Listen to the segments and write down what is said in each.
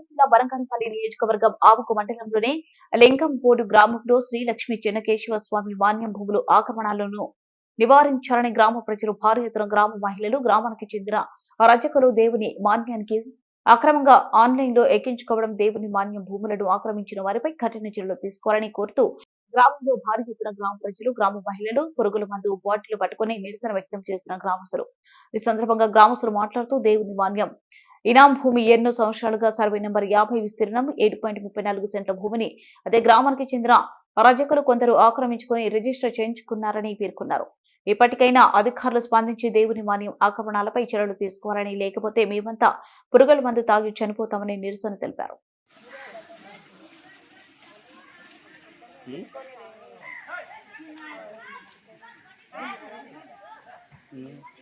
జిల్లా బరంగానపల్లి నియోజకవర్గం ఆవుకు మండలంలోని లింగంపోడు గ్రామంలో శ్రీ లక్ష్మీ చెన్నకేశవ స్వామి మాన్యం భూములు ఆక్రమణాలను నివారించాలని గ్రామ ప్రజలు భారీ ఎత్తున గ్రామ మహిళలు గ్రామానికి చెందిన రజకులు దేవుని మాన్యానికి అక్రమంగా ఆన్లైన్లో ఎక్కించుకోవడం దేవుని మాన్యం భూములను ఆక్రమించిన వారిపై కఠిన చర్యలు తీసుకోవాలని కోరుతూ గ్రామంలో భారీ ఎత్తున గ్రామ ప్రజలు గ్రామ మహిళలు పురుగుల మందు బాటిల్ పట్టుకుని నిరసన వ్యక్తం చేసిన గ్రామస్తులు. ఈ సందర్భంగా గ్రామస్తులు మాట్లాడుతూ దేవుని మాన్యం ఇనాం భూమి ఎన్నో సంవత్సరాలుగా సర్వే నెంబర్ యాభై విస్తీర్ణం ఏడు పాయింట్ ముప్పై నాలుగు సెంట్ల భూమిని అదే గ్రామానికి చెందిన రజకులు కొందరు ఆక్రమించుకుని రిజిస్టర్ చేయించుకున్నారని పేర్కొన్నారు. ఇప్పటికైనా అధికారులు స్పందించి దేవుని మాన్యం ఆక్రమణాలపై చర్యలు తీసుకోవాలని లేకపోతే మేమంతా పురుగుల మందు తాగి చనిపోతామని నిరసన తెలిపారు. यार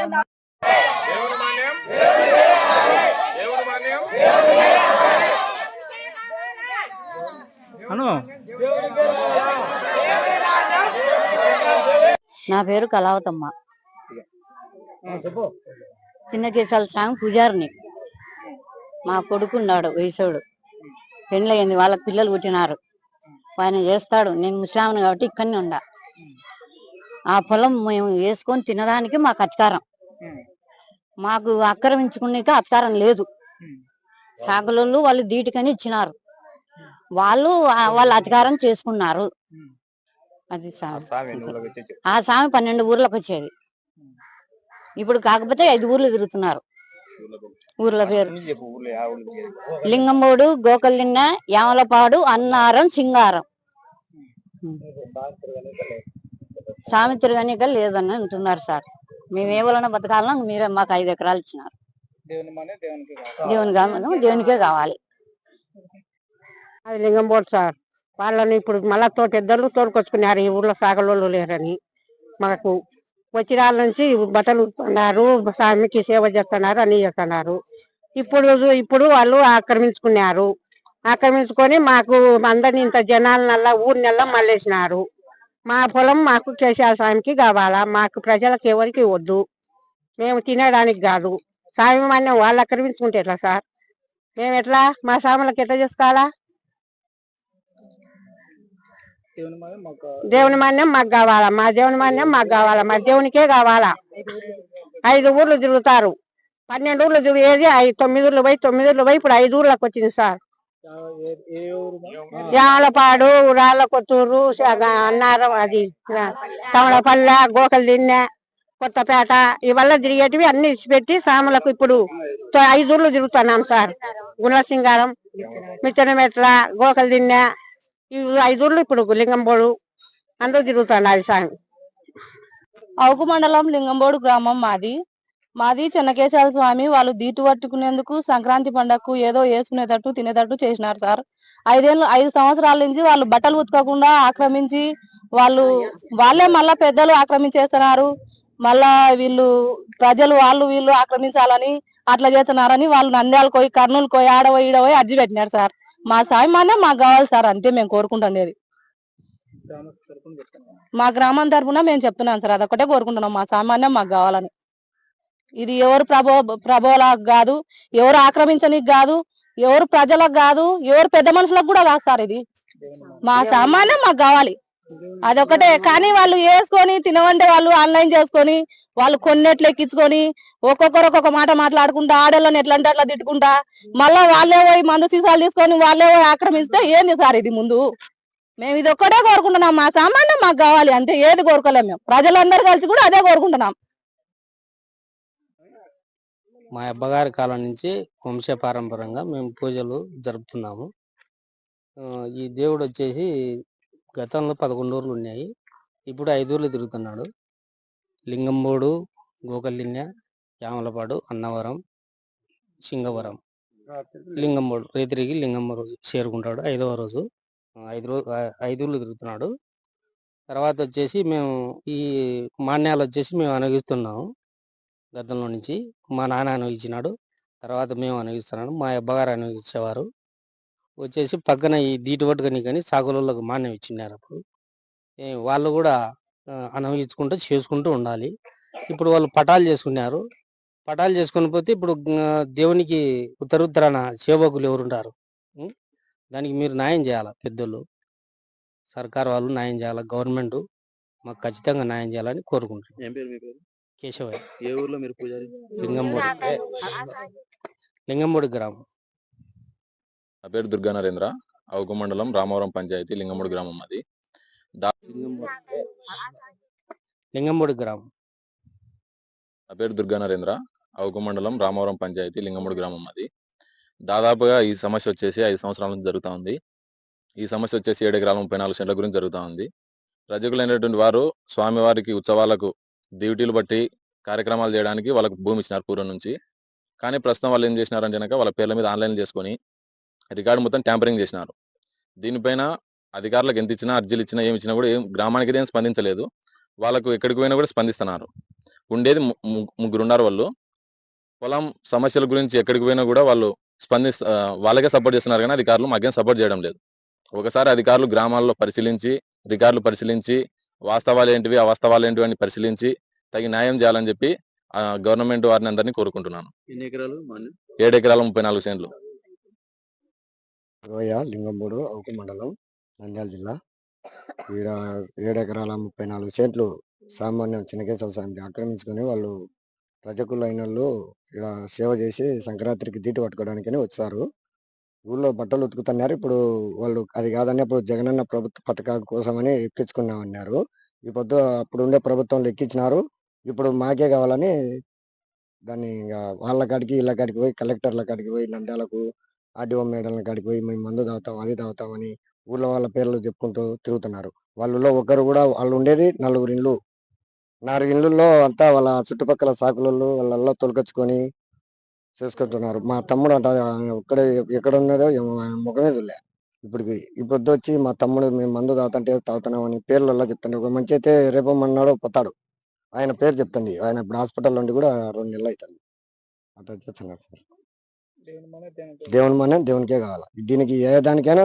దేవుడు మాన్యం. దేవుడు మాన్యం. నా పేరు కళావతమ్మ. చిన్న కేసాల స్వామి పూజారిని. మా కొడుకున్నాడు వయసుడు పెళ్ళయింది వాళ్ళకి పిల్లలు పుట్టినారు. ఆయన చేస్తాడు నేను ముస్లాంని కాబట్టి ఇక్కడనే ఉండా. ఆ పొలం మేము వేసుకొని తినడానికి మాకు అధికారం. మాకు ఆక్రమించుకునేకి అధికారం లేదు. సాగులోళ్ళు వాళ్ళు దీటికని ఇచ్చినారు. వాళ్ళు వాళ్ళ అధికారం చేసుకున్నారు. అది ఆ స్వామి పన్నెండు ఊర్లకు వచ్చేది. ఇప్పుడు కాకపోతే ఐదు ఊర్లు తిరుగుతున్నారు. ఊర్ల పేరు. లింగంబోడు గోకల్లిన్న యామలపాడు అన్నారం సింగారం. స్వామి తిరగనిక లేదని అంటున్నారు సార్. మేము ఏ వలన బతకాలన్నా మీరే మాకు ఐదు ఎకరాలు ఇచ్చినారు. దేవుని దేవునికి దేవుని కావాలి. దేవునికే కావాలి. అది లింగంబోట్ సార్. వాళ్ళని ఇప్పుడు మళ్ళా తోట ఇద్దరు తోడుకొచ్చుకున్నారు. ఈ ఊర్లో సాగలోళ్ళు లేరని మాకు. వచ్చిరాల నుంచి బట్టలు ఉతుకుతున్నారు. స్వామికి సేవ చేస్తున్నారు అన్ని చేస్తున్నారు. ఇప్పుడు ఇప్పుడు వాళ్ళు ఆక్రమించుకున్నారు. ఆక్రమించుకొని మాకు అందరిని ఇంత జనాలనల్లా ఊరినల్లా మళ్ళేసినారు. మా పొలం మాకు కేశవ స్వామికి కావాలా? మాకు ప్రజలకు ఎవరికి వద్దు. మేము తినడానికి కాదు. స్వామి మాన్యం వాళ్ళు ఆక్రమించుకుంటే ఎట్లా సార్? మేము ఎట్లా? మా స్వాములకు ఎట్లా చేసుకోవాలా? దేవుని మాన్యం మాకు కావాలా? మా దేవుని మాన్యం మాకు కావాలా? మా దేవునికే కావాలా? ఐదు ఊర్లు తిరుగుతారు. పన్నెండు ఊర్లు తిరిగేది ఐదు తొమ్మిది ఊర్లు పోయి తొమ్మిది ఊర్లు పోయి ఇప్పుడు ఐదు ఊర్లకు వచ్చింది సార్? యాలపాడు రాళ్ళ కొత్తూరు అన్నారం అది కమలపల్లె గోకలు దిన్నె కొత్తపేట ఇవల్ల తిరిగేటివి అన్ని ఇచ్చిపెట్టి సాములకు ఇప్పుడు ఐదు ఊర్లు తిరుగుతున్నాం సార్. గుండ్ల సింగారం మిచ్చనమెట్ల గోకలు దిన్నె ఇవి ఐదు ఊర్లు ఇప్పుడు లింగంబోడు అందరూ తిరుగుతున్నారు స్వామి అవుకు మండలం లింగంబోడు గ్రామం మాది. మాది చెన్నకేశాల స్వామి. వాళ్ళు దీటు పట్టుకునేందుకు సంక్రాంతి పండగకు ఏదో వేసుకునేటట్టు తినేటట్టు చేసినారు సార్. ఐదేళ్ళు ఐదు సంవత్సరాల నుంచి వాళ్ళు బట్టలు ఉతకకుండా ఆక్రమించి వాళ్ళు వాళ్ళే మళ్ళా పెద్దలు ఆక్రమించేస్తున్నారు. మళ్ళా వీళ్ళు ప్రజలు వాళ్ళు వీళ్ళు ఆక్రమించాలని అట్లా చేస్తున్నారని వాళ్ళు నంద్యాల పోయి కర్నూలు పోయి ఆడ పోయి ఈడ పోయి అర్జీ పెట్టినారు సార్. మా సాయం మానే మాకు కావాలి సార్ అంతే మేము కోరుకుంటున్నది మా గ్రామం తరఫున మేము చెప్తున్నాం సార్ అదొకటే కోరుకుంటున్నాం. మా సామాన్యం మాకు కావాలని. ఇది ఎవరు ప్రభో ప్రభోలకు కాదు ఎవరు ఆక్రమించనికి కాదు ఎవరు ప్రజలకు కాదు ఎవరు పెద్ద మనుషులకు కూడా కాదు సార్ ఇది. మా సామాన్యం మాకు కావాలి. అదొకటే. కానీ వాళ్ళు వేసుకొని తినవంటే వాళ్ళు ఆన్లైన్ చేసుకొని వాళ్ళు కొన్నెట్లు ఎక్కించుకొని ఒక్కొక్కరు ఒక్కొక్క మాట మాట్లాడుకుంటా ఆడోళ్ళని ఎట్లా అంటే అట్లా తిట్టుకుంటా మళ్ళా వాళ్ళే పోయి మందు సీసాలు తీసుకొని వాళ్ళే పోయి ఆక్రమిస్తే ఏంది సార్ ఇది ముందు? మేము ఇది ఒక్కటే కోరుకుంటున్నాం. మా సామాన్యం మాకు కావాలి. అంతే ఏది కోరుకోలేము మేము. ప్రజలందరూ కలిసి కూడా అదే కోరుకుంటున్నాం. మా అబ్బగారి కాలం నుంచి వంశపారంపరంగా మేము పూజలు జరుపుతున్నాము. ఈ దేవుడు వచ్చేసి గతంలో పదకొండు ఊర్లు ఉన్నాయి. ఇప్పుడు ఐదు ఊర్లు తిరుగుతున్నాడు. లింగంబోడు గోకలింగ యామలపాడు అన్నవరం సింగవరం. లింగంబోడు రైతురికి లింగంబోడు చేరుకుంటాడు ఐదవ రోజు. ఐదు రోజు ఐదు ఊర్లు తిరుగుతున్నాడు. తర్వాత వచ్చేసి మేము ఈ మాన్యాలు వచ్చేసి మేము అనుగిస్తున్నాము. గతంలో నుంచి మా నాన్న అనుభవించినాడు తర్వాత మేము అనుభవిస్తున్నాడు మా అబ్బగారు అనుభవించేవారు వచ్చేసి పక్కన ఈ దీటి పట్టుకొని కానీ సాగులకు మాన్యం ఇచ్చినారు అప్పుడు. వాళ్ళు కూడా అనుభవించుకుంటూ చేసుకుంటూ ఉండాలి. ఇప్పుడు వాళ్ళు పటాలు చేసుకున్నారు. పటాలు చేసుకుని పోతే ఇప్పుడు దేవునికి ఉత్తరుత్తరాన సేవకులు ఎవరుంటారు? దానికి మీరు న్యాయం చేయాలి పెద్దోళ్ళు? సర్కార్ వాళ్ళు న్యాయం చేయాలి? గవర్నమెంట్ మాకు ఖచ్చితంగా న్యాయం చేయాలని కోరుకుంటున్నాను కేశవయ్య. ఏ ఊర్లో మీరు పూజారి? లింగంబోడి. లింగంబోడి. గ్రామం. నా పేరు దుర్గా నరేంద్ర. అవుకు మండలం రామవరం పంచాయతీ లింగముడి గ్రామం అది లింగంబోడి. గ్రామం. నా పేరు దుర్గా నరేంద్ర. అవుకు మండలం రామవరం పంచాయతీ లింగముడి గ్రామం అది దాదాపుగా ఈ సమస్య వచ్చేసి ఐదు సంవత్సరాల నుంచి జరుగుతూ ఉంది. ఈ సమస్య వచ్చేసి ఏడు ఎకరాల ముప్పై నాలుగు సెంట్ల గురించి జరుగుతూ ఉంది. రజకులైనటువంటి వారు స్వామివారికి ఉత్సవాలకు డ్యూటీలు బట్టి కార్యక్రమాలు చేయడానికి వాళ్ళకు భూమి ఇచ్చినారు పూర్వం నుంచి. కానీ ప్రస్తుతం వాళ్ళు ఏం చేసినారంటే కనుక వాళ్ళ పేర్ల మీద ఆన్లైన్ చేసుకొని రికార్డు మొత్తం ట్యాంపరింగ్ చేసినారు. దీనిపైన అధికారులకు ఎంత ఇచ్చినా అర్జీలు ఇచ్చినా ఏమి ఇచ్చినా కూడా ఏం గ్రామానికి ఏం స్పందించలేదు. వాళ్ళకు ఎక్కడికి పోయినా కూడా స్పందిస్తున్నారు. ఉండేది ము- ముగ్గురు ఉన్నారు వాళ్ళు. పొలం సమస్యల గురించి ఎక్కడికి పోయినా కూడా వాళ్ళు స్పందిస్త వాళ్ళకే సపోర్ట్ చేస్తున్నారు కానీ అధికారులు మాకేం సపోర్ట్ చేయడం లేదు. ఒకసారి అధికారులు గ్రామాల్లో పరిశీలించి రికార్డులు పరిశీలించి వాస్తవాలు ఏంటివి అవాస్తవాలు ఏంటివి అని పరిశీలించి తగిన న్యాయం చేయాలని చెప్పి గవర్నమెంట్ వారిని అందరినీ కోరుకుంటున్నాను. ఎన్ని ఎకరాలు మాన్యం ఏడు ఎకరాల ముప్పై నాలుగు సెంట్లు. రోయ లింగంబూడు అవుకు మండలం నంద్యాల జిల్లా. ఈడ ఏడు ఎకరాల ముప్పై నాలుగు సెంట్లు సామాన్యం చిన్నకేశ్వర స్వామికి ఆక్రమించుకొని వాళ్ళు రజకులు అయిన వాళ్ళు ఇక్కడ సేవ చేసి సంక్రాంతికి దీటి పట్టుకోవడానికని వచ్చారు. ఊళ్ళో బట్టలు ఉతుకుతున్నారు. ఇప్పుడు వాళ్ళు అది కాదని అప్పుడు జగనన్న ప్రభుత్వ పథకాల కోసమని ఎక్కించుకున్నామన్నారు. ఈ పొద్దు అప్పుడు ఉండే ప్రభుత్వంలో ఎక్కించినారు. ఇప్పుడు మాకే కావాలని దాన్ని ఇంకా వాళ్ళ కాడికి ఇళ్ళ కాడికి పోయి కలెక్టర్ల కాడికి పోయి నంద్యాలకు ఆర్డీఓ మేడల కాడికి పోయి మేము మందు తాగుతాం అది తాగుతామని ఊళ్ళో వాళ్ళ పేర్లు చెప్పుకుంటూ తిరుగుతున్నారు. వాళ్ళలో ఒకరు కూడా వాళ్ళు ఉండేది నలుగురు ఇండ్లు నాలుగు ఇళ్ళల్లో అంతా వాళ్ళ చుట్టుపక్కల సాకులలో వాళ్ళల్లో తొలకొచ్చుకొని చేసుకుంటున్నారు. మా తమ్ముడు అంట ఒక్కడ ఎక్కడ ఉన్నదో ముఖమే చూడలే. ఇప్పటికి ఇప్పుడు వచ్చి మా తమ్ముడు మేము మందు తాగుతుంటే తాగుతున్నామని పేర్లలో చెప్తాను ఒక మంచి అయితే రేపు మన్నాడు పోతాడు. ఆయన పేరు చెప్తుంది. ఆయన ఇప్పుడు హాస్పిటల్ నుండి కూడా రెండు నెలలు అవుతుంది. అట్లా చేస్తున్నారు సార్. దేవుని మన దేవునికే కావాలి. దీనికి ఏ దానికైనా